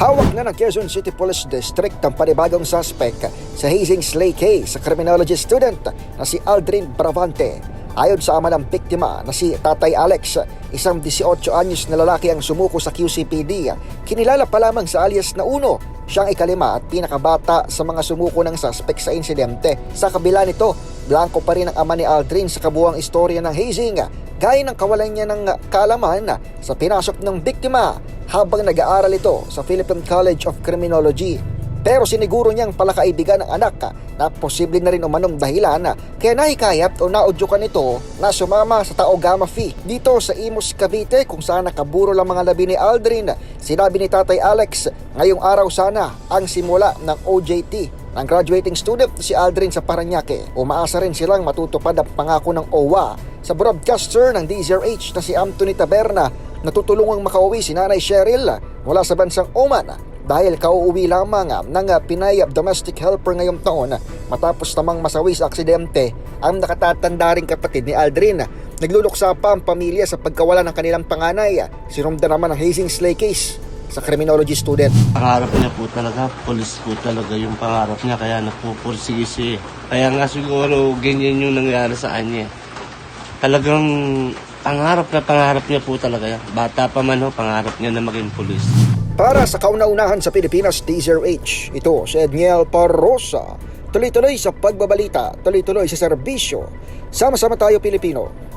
Hawak na ng Quezon City Police District ang panibagong suspect sa hazing slay case sa criminology student na si Aldrin Bravante. Ayon sa ama ng biktima na si Tatay Alex, isang 18 anyos na lalaki ang sumuko sa QCPD. Kinilala pa lamang sa alias na Uno, siyang ikalima at pinakabata sa mga sumuko ng suspect sa insidente. Sa kabila nito, blanco pa rin ang ama ni Aldrin sa kabuang istorya ng hazing gaya ng kawalan niya ng kaalaman sa pinasok ng biktima habang nag-aaral ito sa Philippine College of Criminology. Pero siniguro niyang palakaibigan ng anak na posible na rin umanong dahilan kaya nahikayat o naudyukan ito na sumama sa Tao Gamma Phi dito sa Imus, Cavite kung saan nakaburo lang mga labi ni Aldrin. Sinabi ni Tatay Alex, ngayong araw sana ang simula ng OJT ng graduating student si Aldrin sa Paranaque. Umaasa rin silang matutupad ang pangako ng OWA sa broadcaster ng DZRH na si Anthony Taberna na tutulungang makauwi si Nanay Cheryl mula sa bansang Oman dahil kauuwi lamang ng Pinay domestic helper ngayong taon matapos namang masawi sa aksidente ang nakatatanda ring kapatid ni Aldrin. Nagluluksa pa ang pamilya sa pagkawala ng kanilang panganay. Sinumda naman ang hazing slay case sa criminology student. Pangarap niya po talaga, police po talaga yung pangarap niya, kaya nagpupursige siya. Kaya nga siguro ganyan yung nangyari sa kanya. Talagang pangarap na pangarap niya po talaga yan. Bata pa man ho, pangarap niya na maging police. Para sa kauna-unahan sa Pilipinas, DZRH, ito si Edniel Parrosa. Tuloy-tuloy sa pagbabalita, tuloy-tuloy sa serbisyo. Sama-sama tayo Pilipino.